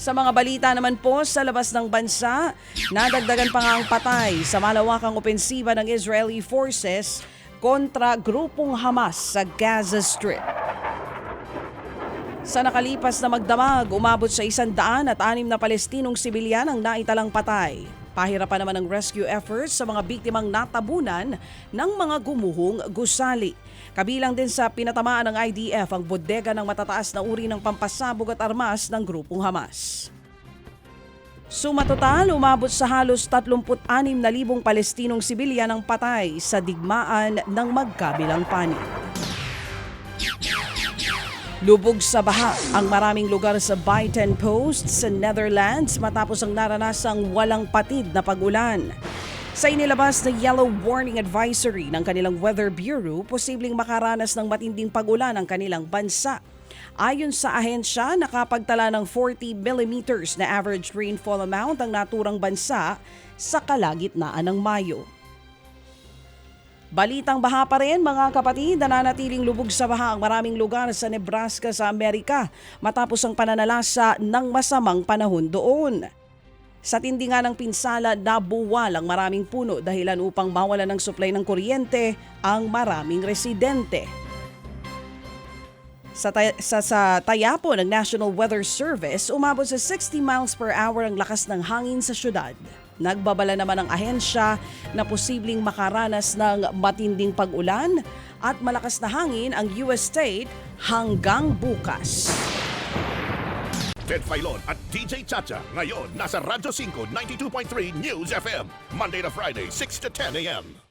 Sa mga balita naman po sa labas ng bansa, nadagdagan pa nga ang patay sa malawakang opensiba ng Israeli forces kontra grupong Hamas sa Gaza Strip. Sa nakalipas na magdamag, umabot sa isandaan at anim na Palestinong sibilyan ang naitalang patay. Pahirapan naman ang rescue efforts sa mga biktimang natabunan ng mga gumuhong gusali. Kabilang din sa pinatamaan ng IDF ang bodega ng matataas na uri ng pampasabog at armas ng grupong Hamas. Suma total, umabot sa halos 36,000 Palestinong sibilyan ang patay sa digmaan ng magkabilang panig. Lubog sa baha ang maraming lugar sa Biten Post sa Netherlands matapos ang naranasang walang patid na pag-ulan. Sa inilabas na yellow warning advisory ng kanilang Weather Bureau, posibleng makaranas ng matinding pag-ulan ang kanilang bansa. Ayon sa ahensya, nakapagtala ng 40 millimeters na average rainfall amount ang naturang bansa sa kalagitnaan ng Mayo. Balitang baha pa rin mga kapatid, nananatiling lubog sa baha ang maraming lugar sa Nebraska sa Amerika matapos ang pananalasa ng masamang panahon doon. Sa tindi nga ng pinsala, nabuwal ang maraming puno dahilan upang mawalan ng supply ng kuryente ang maraming residente. Sa, tay- sa, sa taya po ng National Weather Service, umabot sa 60 miles per hour ang lakas ng hangin sa syudad. Nagbabala naman ang ahensya na posibleng makaranas ng matinding pag-ulan at malakas na hangin ang US state hanggang bukas. Ted Filon at DJ Chacha. Ngayon, nasa Radyo 5, 92.3 News FM. Monday to Friday, 6 to 10 a.m.